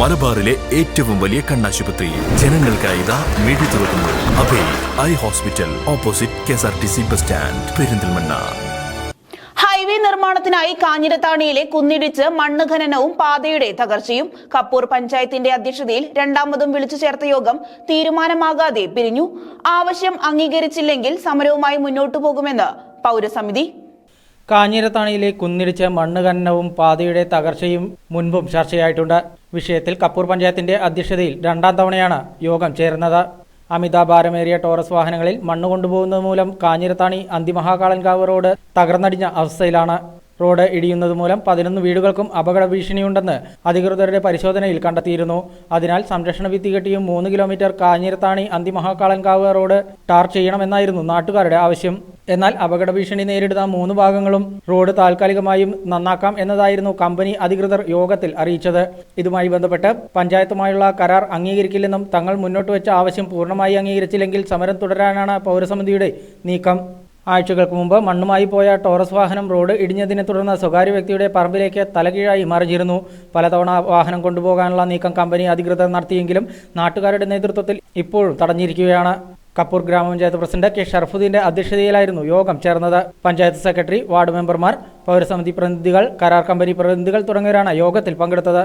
മലബാറിലെ ഏറ്റവും വലിയ കണ്ണാശുപത്രി. ജനങ്ങൾക്കായി ഇതാ മിഴി തുറക്കുന്നു. Abhay eye hospital opposite K S R T C bus stand Perinthalmanna. Highway നിർമ്മാണത്തിനായി കാഞ്ഞിരത്താണിയിലെ കുന്നിടിച്ച് മണ്ണ് ഖനനവും പാതയുടെ തകർച്ചയും കപ്പൂർ പഞ്ചായത്തിന്റെ അധ്യക്ഷതയിൽ രണ്ടാമതും വിളിച്ചു ചേർത്ത യോഗം തീരുമാനമാകാതെ പിരിഞ്ഞു. ആവശ്യം അംഗീകരിച്ചില്ലെങ്കിൽ സമരവുമായി മുന്നോട്ടു പോകുമെന്ന് പൗരസമിതി കാഞ്ഞിരത്താണിയിലെ കുന്നിടിച്ച മണ്ണ് ഖനനവും പാതയുടെ തകർച്ചയും മുൻപും ചർച്ചയായിട്ടുണ്ട്. വിഷയത്തിൽ കപ്പൂർ പഞ്ചായത്തിന്റെ അധ്യക്ഷതയിൽ രണ്ടാം തവണയാണ് യോഗം ചേർന്നത് അമിതാഭാരമേറിയ ടോറസ് വാഹനങ്ങളിൽ മണ്ണ് കൊണ്ടുപോകുന്നത് മൂലം കാഞ്ഞിരത്താണി അന്തിമഹാകാളൻകാവ് റോഡ് തകർന്നടിഞ്ഞ അവസ്ഥയിലാണ്. റോഡ് ഇടിയുന്നത് മൂലം പതിനൊന്ന് വീടുകൾക്കും അപകട ഭീഷണിയുണ്ടെന്ന് അധികൃതരുടെ പരിശോധനയിൽ കണ്ടെത്തിയിരുന്നു. അതിനാൽ സംരക്ഷണ ഭിത്തി കെട്ടിയും മൂന്ന് kilometre Kanjirathani Anthimahakalankavu road tar ചെയ്യണമെന്നായിരുന്നു നാട്ടുകാരുടെ ആവശ്യം. എന്നാൽ അപകട ഭീഷണി നേരിടുന്ന മൂന്ന് ഭാഗങ്ങളും റോഡ് താൽക്കാലികമായും നന്നാക്കാം എന്നതായിരുന്നു കമ്പനി അധികൃതർ യോഗത്തിൽ അറിയിച്ചത്. ഇതുമായി ബന്ധപ്പെട്ട് പഞ്ചായത്തുമായുള്ള കരാർ അംഗീകരിക്കില്ലെന്നും തങ്ങൾ മുന്നോട്ട് വെച്ച ആവശ്യം പൂർണമായി അംഗീകരിച്ചില്ലെങ്കിൽ സമരം തുടരാനാണ് പൗരസമിതിയുടെ നീക്കം. ആഴ്ചകൾക്ക് മുമ്പ് മണ്ണുമായി പോയ ടോറസ് വാഹനം റോഡ് ഇടിഞ്ഞതിനെ തുടർന്ന് സ്വകാര്യ വ്യക്തിയുടെ പറമ്പിലേക്ക് തലകീഴായി മറിഞ്ഞിരുന്നു. പലതവണ വാഹനം കൊണ്ടുപോകാനുള്ള നീക്കം കമ്പനി അധികൃതർ നടത്തിയെങ്കിലും നാട്ടുകാരുടെ നേതൃത്വത്തിൽ ഇപ്പോഴും തടഞ്ഞിരിക്കുകയാണ്. കപ്പൂർ ഗ്രാമപഞ്ചായത്ത് പ്രസിഡന്റ് കെ ഷർഫുദ്ദീന്റെ അധ്യക്ഷതയിലായിരുന്നു യോഗം ചേർന്നത്. പഞ്ചായത്ത് സെക്രട്ടറി വാർഡ് മെമ്പർമാർ പൗരസമിതി പ്രതിനിധികൾ കരാർ കമ്പനി പ്രതിനിധികൾ തുടങ്ങിയവരാണ് യോഗത്തിൽ പങ്കെടുത്തത്.